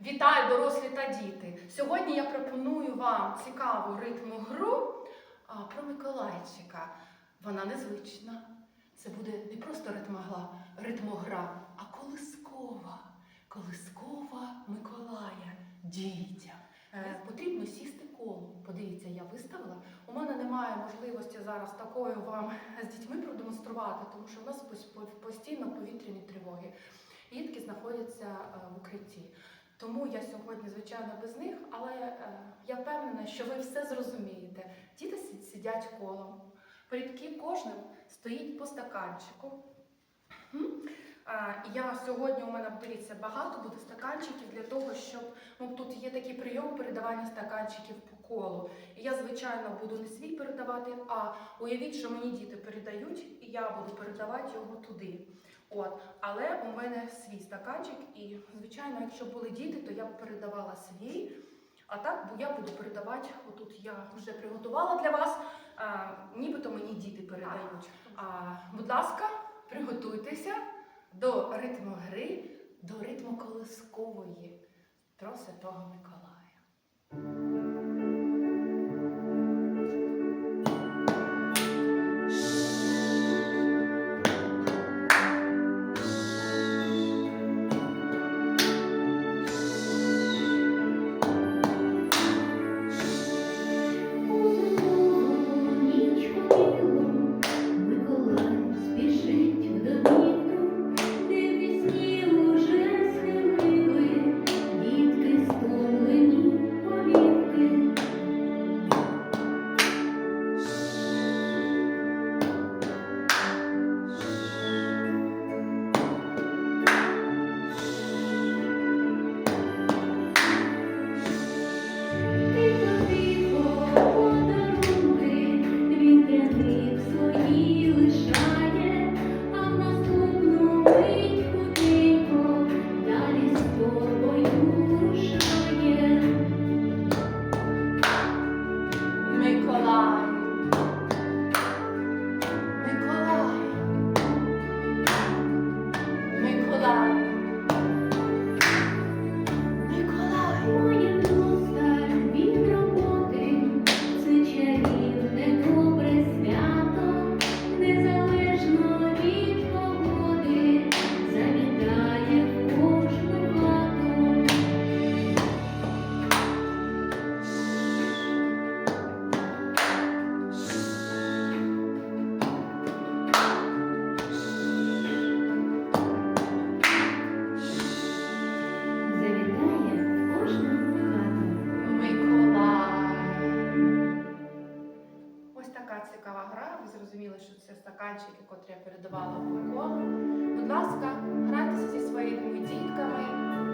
Вітаю, дорослі та діти! Сьогодні я пропоную вам цікаву ритму гру про Миколайчика. Вона незвична. Це буде не просто ритмогла, ритмогра, а колискова. Колискова Миколая дітям. Е, потрібно сісти колом. Подивіться, я виставила. У мене немає можливості зараз такою вам з дітьми продемонструвати, тому що в нас постійно повітряні тривоги. Дітки знаходяться е, в укритті. Тому я сьогодні, звичайно, без них, але е, я впевнена, що ви все зрозумієте. Діти сидять колом. Перед ки- кожним стоїть по стаканчику. Я сьогодні у мене дивіться багато буде стаканчиків для того, щоб ну тут є такий прийом передавання стаканчиків по колу. І я, звичайно, буду не свій передавати, а уявіть, що мені діти передають, і я буду передавати його туди. От, але у мене свій стаканчик, і звичайно, якщо були діти, то я б передавала свій. А так бо я буду передавати. Отут я вже приготувала для вас. А, нібито мені діти передають. А, будь ласка, приготуйтеся до ритму гри, до ритму колискової про Святого Миколая. зрозуміли, що це стаканчики, котрі я передавала Миколу. Будь ласка, грайтеся зі своїми дітками.